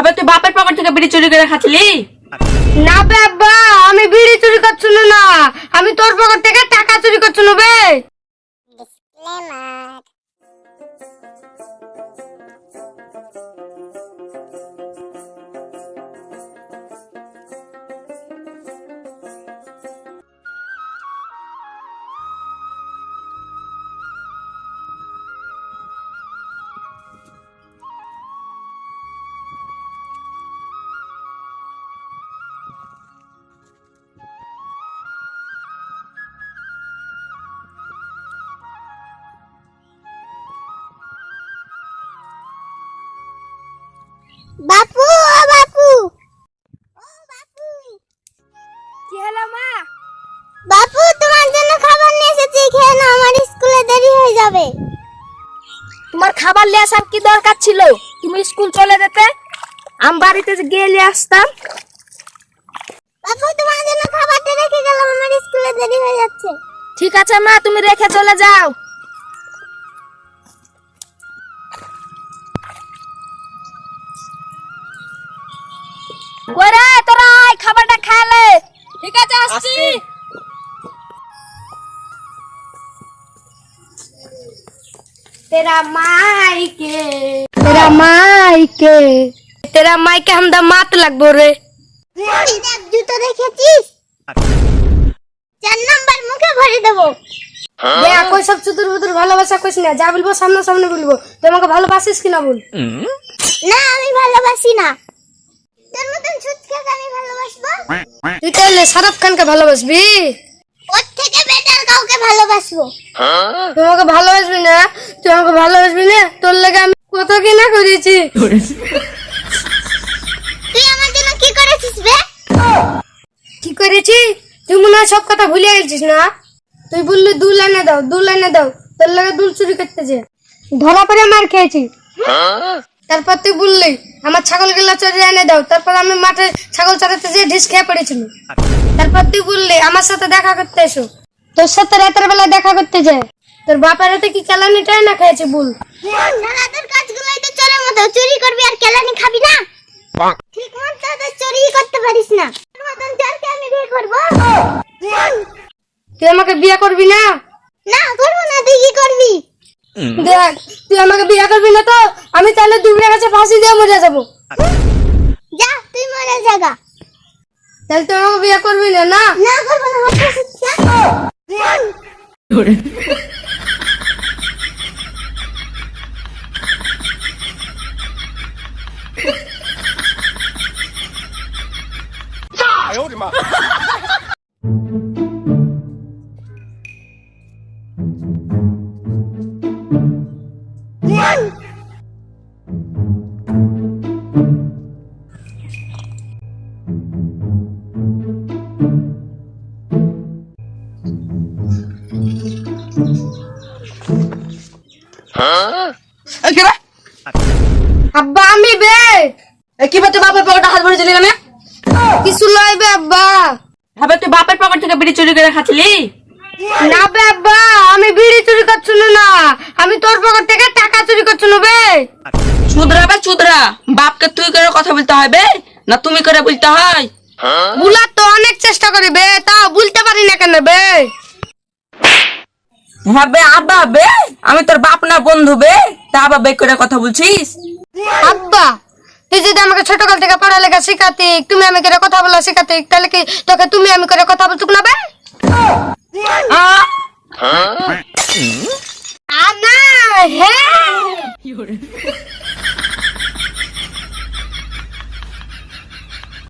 হবে তুই বাপের পকেট থেকে বিড়ি চুরি করে খাচ্ছিলি? না বাবা আমি বিড়ি চুরি করছি না। আমি তোর পকেট থেকে টাকা চুরি করছি না বে বাপু ও বাপু। ও বাপু। কি হলো মা? বাপু তোমার জন্য খাবার নিয়ে এসেছি খেয়ে নাও আমার স্কুলে দেরি হয়ে যাবে। তোমার খাবার নিয়ে আসার কি দরকার ছিল? তুমি স্কুল চলে যেতে আমি বাড়িতে গিয়ে নিয়ে আসতাম। বাপু তোমার জন্য খাবারটা রেখে গেলাম আমার স্কুলে দেরি হয়ে যাচ্ছে। ঠিক আছে মা তুমি রেখে চলে যাও। ওরে তোরা খাবারটা খেলে ঠিক আছে আসছি। তেরা মাইকে। তেরা মাইকে। তেরা মাইকে হামদা মাত লাগবো রে। জুতো দেখেছিস? চার নাম্বার মুখে ভরে দেবো। হ্যাঁ। কই সব চুতুর বুতুর ভালোবাসা কইস না যা বলব সামনে সামনে বলব তোমাকে ভালোবাসিস কিনা বল? না আমি ভালোবাসি না। তোর আমি ভালোবাসবো? তুই তাহলে শাহরুখ খানকে ভালোবাসবি? ওর থেকে বেটার কাউকে ভালোবাসবো। তুই আমাকে ভালোবাসবি না? তুই আমাকে ভালোবাসবি না? তোর লাগে আমি কত কিনা করেছি। তুই আমার জন্য কি করেছিস বে? কি করেছি? তুই মনে হয় সব কথা ভুলে গেছিস না? তুই বললি দু লাইনে দাও দু লাইনে দাও। তোর লাগে দুল চুরি করতেছে। ধরা পরে মার খেয়েছি। তারপর তুই বললি আমার ছাগল গেলা চড়ে এনে দাও। তারপর আমি মাঠে ছাগল চড়াতে যেয়ে ঢিস খেয়ে পড়েছিল তারপর তুই বললি আমার সাথে দেখা করতে এসো। তোর সাথে রাতের বেলা দেখা করতে যায় তোর বাপের হাতে কি কেলানিটাই না খেয়েছে বল। শালা কাজগুলোই তো চোরের মতো। চুরি করবি আর কেলানি খাবি না? ঠিক মতো তো চুরি করতে পারিস না। মতন চোরকে আমি বিয়ে করব? তুই আমাকে বিয়ে করবি না? না করব না। তুই কি করবি? দেখ তুই আমাকে বিয়ে করবি না তো? আমি তাহলে দুবড়ে কাছে ফাঁসি দিয়ে মরে যাব। যা তুই মরে যাগা। তাহলে তুই আমাকে বিয়ে করবি না না? না করব না আব্বা আমি বে! কি বা তুই বাপের পকেটে হাত ভরে চলি কেন কিছু লয় আব্বা। হবে তুই বাপের পকেট থেকে বিড়ি চুরি করে খাচ্ছিলি? না বে আব্বা আমি বিড়ি চুরি করছি না। আমি তোর পকেট থেকে টাকা চুরি করছি না বে। চুদরা বে চুদরা? বাপকে তুই করে কথা বলতে হয় বে? না তুমি করে বলতে হয়? বুলার তো অনেক চেষ্টা করি বে তাও বলতে পারি না কেন বে? হ্যাঁ বে আব্বা বে আমি তোর বাপ না বন্ধু বে? তা আবার বে করে কথা বলছিস? আব্বা তুই যদি আমাকে ছোটকাল থেকে পড়ালেখা শিখাতে তুমি আমি করে কথা বলা শিখাতে তাহলে কি তোকে তুমি আমি করে কথা বলতুক না বে? আ? আনা হ্যাঁ